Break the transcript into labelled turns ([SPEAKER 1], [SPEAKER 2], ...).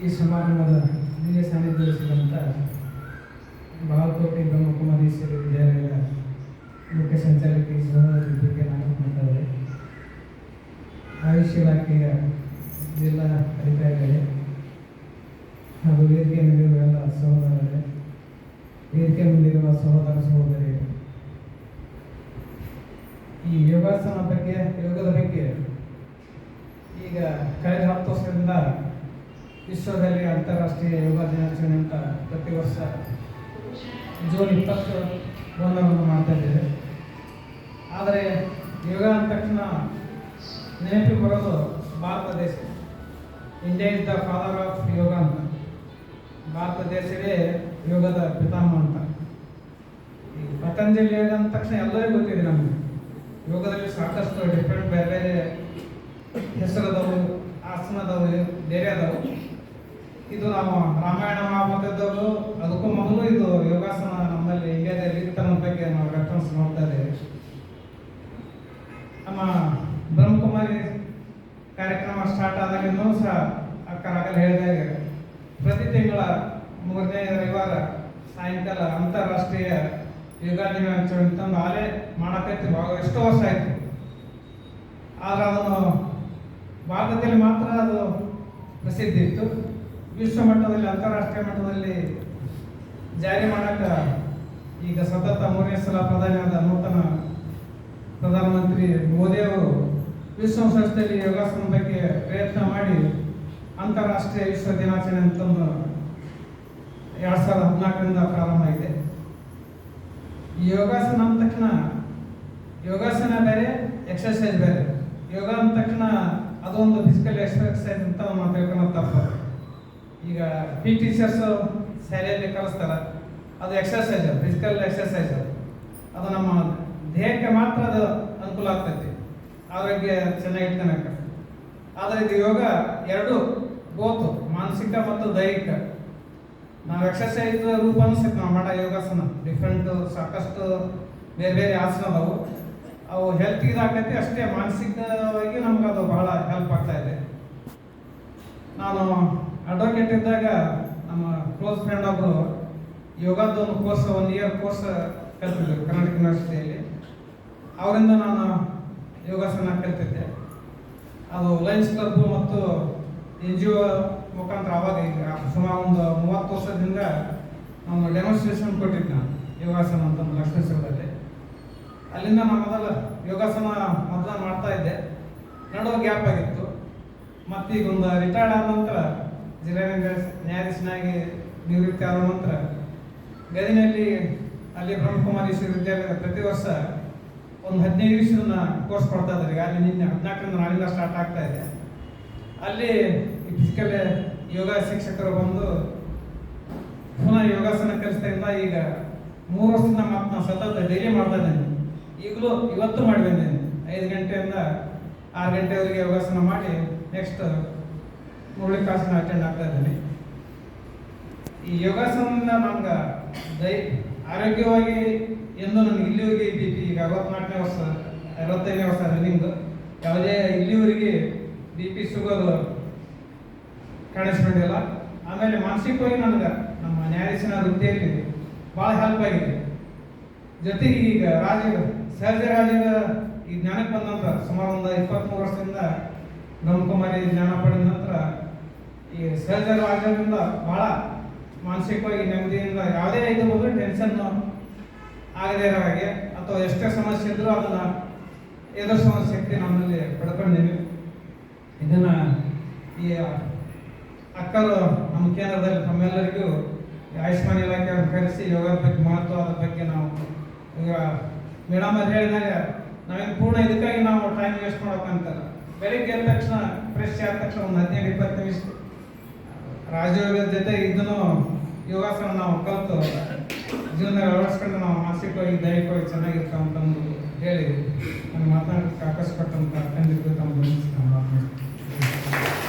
[SPEAKER 1] ಈ ಸಮಾರಂಭದ ನಿನ್ನೆ ಸಾನ್ನಿಧ್ಯ ವಹಿಸಿದಂಥ ಬಾಗಲಕೋಟೆ ಬ್ರಹ್ಮಕುಮಾರೀಶ್ವರಿ ವಿದ್ಯಾಲಯದ ಮುಖ್ಯ ಸಂಚಾಲಕಿ ಸಹೋದರಿಗೆ ನಾಗಪ್ಪನವರೇ ಆಯುಷ್ ಇಲಾಖೆಯ ಜಿಲ್ಲಾ ಅಧಿಕಾರಿಗಳೇ ಹಾಗೂ ವೇದಿಕೆ ಮೇಲಿರುವ ಎಲ್ಲ ಸಹೋದರರೇ, ವೇದಿಕೆ ಮುಂದಿರುವ ಸಹೋದರ ಸಹೋದರಿಯರು, ಈ ಯೋಗಾಸನ ಬಗ್ಗೆ ಯೋಗದ ಬಗ್ಗೆ ಈಗ ಕಳೆದ ಹತ್ತು ವರ್ಷದಿಂದ ವಿಶ್ವದಲ್ಲಿ ಅಂತಾರಾಷ್ಟ್ರೀಯ ಯೋಗ ದಿನಾಚರಣೆ ಅಂತ ಪ್ರತಿ ವರ್ಷ ಜೂನ್ ಇಪ್ಪತ್ತು ಒಂದರಂದು ಮಾಡ್ತಾ ಇದ್ದೇವೆ. ಆದರೆ ಯೋಗ ಅಂದ ತಕ್ಷಣ ನೆನಪಿಗೆ ಬರೋದು ಭಾರತ ದೇಶ. India is the father of yoga ಅಂತ. ಭಾರತ ದೇಶವೇ ಯೋಗದ ಪಿತಾಮಹ ಅಂತ. ಈ ಪತಂಜಲಿ ಯೋಗ ಅಂದ ತಕ್ಷಣ ಎಲ್ಲರಿಗೂ ಗೊತ್ತಿದೆ ನಮಗೆ. ಯೋಗದಲ್ಲಿ ಸಾಕಷ್ಟು ಡಿಫ್ರೆಂಟ್ ಬೇರೆ ಬೇರೆ ಹೆಸರದವು, ಆಸನದವು, ಬೇರೆ ಅದಾವು ಇದು ನಾವು ರಾಮಾಯಣ ಮಹಾಭಾರತದವರು ಅದಕ್ಕೂ ಮೊದಲು ಇದು ಯೋಗಾಸನ ನಮ್ಮಲ್ಲಿ ಇಂಡಿಯಾದಲ್ಲಿ ಇತ್ತು ಬಗ್ಗೆ ನಾವು ರೆಫರೆನ್ಸ್ ನೋಡ್ತಾ ಇದ್ದೇವೆ. ನಮ್ಮ ಬ್ರಹ್ಮಕುಮಾರಿ ಕಾರ್ಯಕ್ರಮ ಸ್ಟಾರ್ಟ್ ಆದಾಗಿಂದೂ ಸಹ ಅಕ್ಕರಾಗಲ್ಲ ಹೇಳಿದಾಗ ಪ್ರತಿ ತಿಂಗಳ ಮೂರನೇ ರವಿವಾರ ಸಾಯಂಕಾಲ ಅಂತಾರಾಷ್ಟ್ರೀಯ ಯೋಗ ಅಂತ ಅಂತಂದು ಆಲೇ ಭಾಗ ಎಷ್ಟೋ ವರ್ಷ ಆಯ್ತು. ಆದ್ರೆ ಅದನ್ನು ಭಾರತದಲ್ಲಿ ಮಾತ್ರ ಅದು ಪ್ರಸಿದ್ಧಿ ಇತ್ತು. ವಿಶ್ವ ಮಟ್ಟದಲ್ಲಿ, ಅಂತಾರಾಷ್ಟ್ರೀಯ ಮಟ್ಟದಲ್ಲಿ ಜಾರಿ ಮಾಡಕ್ಕೆ ಈಗ ಸತತ ಮೂರನೇ ಸಲ ಪ್ರಧಾನಿಯಾದ ನೂತನ ಪ್ರಧಾನಮಂತ್ರಿ ಮೋದಿ ಅವರು ವಿಶ್ವಸಂಸ್ಥೆಯಲ್ಲಿ ಯೋಗಾಸನ ಬಗ್ಗೆ ಪ್ರಯತ್ನ ಮಾಡಿ ಅಂತಾರಾಷ್ಟ್ರೀಯ ವಿಶ್ವ ದಿನಾಚರಣೆ ಅಂತಂದು ಎರಡು ಸಾವಿರದ ಹದಿನಾಲ್ಕರಿಂದ ಪ್ರಾರಂಭ ಆಗಿದೆ ಯೋಗಾಸನ ಅಂದ ತಕ್ಷಣ, ಯೋಗಾಸನ ಬೇರೆ ಎಕ್ಸರ್ಸೈಸ್ ಬೇರೆ. ಯೋಗ ಅಂದ ತಕ್ಷಣ ಅದೊಂದು ಫಿಸಿಕಲ್ ಎಕ್ಸರ್ಸೈಸ್ ಅಂತ ನಾವು ತಿಳ್ಕೊಳ್ಳೋದು ತಪ್ಪು. ಈಗ ಪಿ ಟೀಚರ್ಸ್ ಶಾಲೆಯಲ್ಲಿ ಕಲಿಸ್ತಾರ ಅದು ಎಕ್ಸರ್ಸೈಸ್ ಫಿಸಿಕಲ್ ಎಕ್ಸರ್ಸೈಸ್ ಅದು ನಮ್ಮ ದೇಹಕ್ಕೆ ಮಾತ್ರ ಅದು ಅನುಕೂಲ ಆಗ್ತೈತಿ. ಆರೋಗ್ಯ ಚೆನ್ನಾಗಿರ್ತಾನೆ ಆದರೆ ಇದು ಯೋಗ ಎರಡು ಗೋತು ಮಾನಸಿಕ ಮತ್ತು ದೈಹಿಕ. ನಾವು ಎಕ್ಸರ್ಸೈಸ್ ರೂಪ ಅನಿಸ್ತೈತೆ ನಾವು ಮಾಡೋ ಯೋಗಾಸನ. ಡಿಫ್ರೆಂಟ್ ಸಾಕಷ್ಟು ಬೇರೆ ಬೇರೆ ಆಸನ ಅದಾವು ಅವು ಹೆಲ್ತ್ ಇದಾಗತ್ತೆ ಅಷ್ಟೇ ಮಾನಸಿಕವಾಗಿ ನಮ್ಗೆ ಅದು ಬಹಳ ಹೆಲ್ಪ್ ಆಗ್ತಾ ಇದೆ. ನಾನು ಅಡ್ವೊಕೇಟ್ ಇದ್ದಾಗ ನಮ್ಮ ಕ್ಲೋಸ್ ಫ್ರೆಂಡ್ ಒಬ್ಬರು ಯೋಗದ ಒಂದು ಕೋರ್ಸ್ ಒನ್ ಇಯರ್ ಕೋರ್ಸ್ ಕಲ್ತಿದ್ದರು ಕರ್ನಾಟಕ ಯೂನಿವರ್ಸಿಟಿಯಲ್ಲಿ ಅವರಿಂದ ನಾನು ಯೋಗಾಸನ ಕಲ್ತಿದ್ದೆ. ಅದು ಲಯನ್ಸ್ ಕ್ಲಬ್ ಮತ್ತು ಎನ್ ಜಿ ಒ ಮುಖಾಂತರ ಆವಾಗ ಸುಮಾರು ಒಂದು ಮೂವತ್ತು ವರ್ಷದಿಂದ ನಾನು ಡೆಮಾನ್ಸ್ಟ್ರೇಷನ್ ಕೊಟ್ಟಿದ್ದೆ ನಾನು ಯೋಗಾಸನ ಅಂತಂದು ಲಕ್ಷ್ಮೇಶ್ವರದಲ್ಲಿ ಅಲ್ಲಿಂದ ನಾನು ಮೊದಲ ಯೋಗಾಸನ ಮೊದಲ ಮಾಡ್ತಾ ಇದ್ದೆ. ನಡುವ ಗ್ಯಾಪ್ ಆಗಿತ್ತು. ಮತ್ತೀಗ ಒಂದು ರಿಟೈರ್ಡ್ ಆದ ನಂತರ ಜಿಲ್ಲಾ ನ್ಯಾಯಾಧೀಶ- ನ್ಯಾಯಾಧೀಶನಾಗಿ ನಿವೃತ್ತಿ ಆದ ನಂತರ ಗದಿನಲ್ಲಿ ಅಲ್ಲಿ ಬ್ರಹ್ಮಕುಮಾರಿ ವಿಶ್ವವಿದ್ಯಾಲಯದ ಪ್ರತಿ ವರ್ಷ ಒಂದು ಹದಿನೈದು ದಿವಸದ ಕೋರ್ಸ್ ಕೊಡ್ತಾ ಇದ್ದಾರೆ. ಅಲ್ಲಿ ನಿನ್ನೆ ಹದಿನಾಲ್ಕರಿಂದ ನಾಳೆಯಿಂದ ಸ್ಟಾರ್ಟ್ ಆಗ್ತಾ ಇದೆ. ಅಲ್ಲಿ ಫಿಸಿಕಲ್ ಯೋಗ ಶಿಕ್ಷಕರು ಬಂದು ಪುನಃ ಯೋಗಾಸನ ಕಲಿಸ್ತಾ ಈಗ ಮೂರು ವರ್ಷದಿಂದ ಮತ್ತೆ ನಾನು ಸತತ ಡೈಲಿ ಮಾಡ್ತಾ ಇದ್ದೇನೆ. ಈಗಲೂ ಇವತ್ತು ಮಾಡಿ ಬಂದೇನೆ ಐದು ಗಂಟೆಯಿಂದ ಆರು ಗಂಟೆವರೆಗೆ ಯೋಗಾಸನ ಮಾಡಿ ನೆಕ್ಸ್ಟ್ ಕ್ಲಾಸ್ನ ಅಟೆಂಡ್ ಆಗ್ತಾ ಇದ್ದೀನಿ. ಈ ಯೋಗಾಸನದಿಂದ ನಮ್ಗೆ ದೈ, ಆರೋಗ್ಯವಾಗಿ ಎಂದು ನನಗೆ ಇಲ್ಲಿವರೆಗೆ ಇದ್ದೀವಿ. ಈಗ ಅರವತ್ನಾಲ್ಕನೇ ವರ್ಷ, ಅರವತ್ತೈದನೇ ವರ್ಷ ರನ್ನಿಂಗ್ ಯಾವುದೇ ಇಲ್ಲಿವರೆಗೆ ಬಿ ಪಿ ಶುಗರ್ ಕಾಣಿಸ್ಕೊಂಡಿಲ್ಲ. ಆಮೇಲೆ ಮಾನಸಿಕವಾಗಿ ನನಗೆ ನಮ್ಮ ನ್ಯಾಯಾಧೀಶನ ವೃತ್ತಿಯಲ್ಲಿ ಭಾಳ ಹೆಲ್ಪ್ ಆಗಿದೆ. ಜೊತೆಗೆ ಈಗ ರಾಜ ಸಹಜ ರಾಜಗ ಈ ಜ್ಞಾನಕ್ಕೆ ಬಂದ ನಂತರ ಸುಮಾರು ಒಂದು ಇಪ್ಪತ್ತ್ಮೂರು ವರ್ಷದಿಂದ ಬ್ರಹ್ಮಕುಮಾರಿ ಜ್ಞಾನ ಪಡೆದ ನಂತರ ಈ ಆಗಿರೋದ್ರಿಂದ ಭಾಳ ಮಾನಸಿಕವಾಗಿ ನೆಮ್ಮದಿಯಿಂದ ಯಾವುದೇ ಇದು ಟೆನ್ಷನ್ ಆಗದೆ ಇರೋ ಹಾಗೆ. ಅಥವಾ ಎಷ್ಟೇ ಸಮಸ್ಯೆ ಇದ್ರೂ ಅದನ್ನು ಎದುರಿಸುವ ಶಕ್ತಿ ನಮ್ಮಲ್ಲಿ ಪಡ್ಕೊಂಡಿದ್ದೀವಿ. ಇದನ್ನ ಈ ಅಕ್ಕರು ನಮ್ಮ ಕೇಂದ್ರದಲ್ಲಿ ತಮ್ಮೆಲ್ಲರಿಗೂ ಆಯುಷ್ಮಾನ್ ಇಲಾಖೆಯನ್ನು ಕರೆಸಿ ಯೋಗದ ಬಗ್ಗೆ ಮಹತ್ವದ ಬಗ್ಗೆ ನಾವು ಈಗ ಮೇಡಮ್ ಅಂತ ಹೇಳಿದಾಗ ನಾವೇನು ಪೂರ್ಣ ಇದಕ್ಕಾಗಿ ನಾವು ಟೈಮ್ ವೇಸ್ಟ್ ಮಾಡೋಕ್ಕಂತಲ್ಲ ಬೆಳಿಗ್ಗೆ ಎದ್ದ ತಕ್ಷಣ ಫ್ರೆಶ್ ಆದ ತಕ್ಷಣ ಒಂದು ಹದಿನೈದು, ಇಪ್ಪತ್ತು ನಿಮಿಷ ರಾಜಯೋಗದ ಜೊತೆ ಇದನ್ನು ಯೋಗಾಸನ ನಾವು ಕಲಿತು. ಜೀವನ ಅಳವಡಿಸ್ಕೊಂಡು ನಾವು ಮಾನಸಿಕವಾಗಿ, ದೈಹಿಕವಾಗಿ ಚೆನ್ನಾಗಿರ್ತಾವ ಅಂತಂದು ಹೇಳಿ ನಾನು ಮಾತನಾಡಕ್ಕೆ ಅವಕಾಶ ಕೊಟ್ಟಂತ ಖಂಡಿತ ತಮ್ಮ ಗಮನಿಸಿ ನಾನು ಮಾತನಾಡ್ತೀನಿ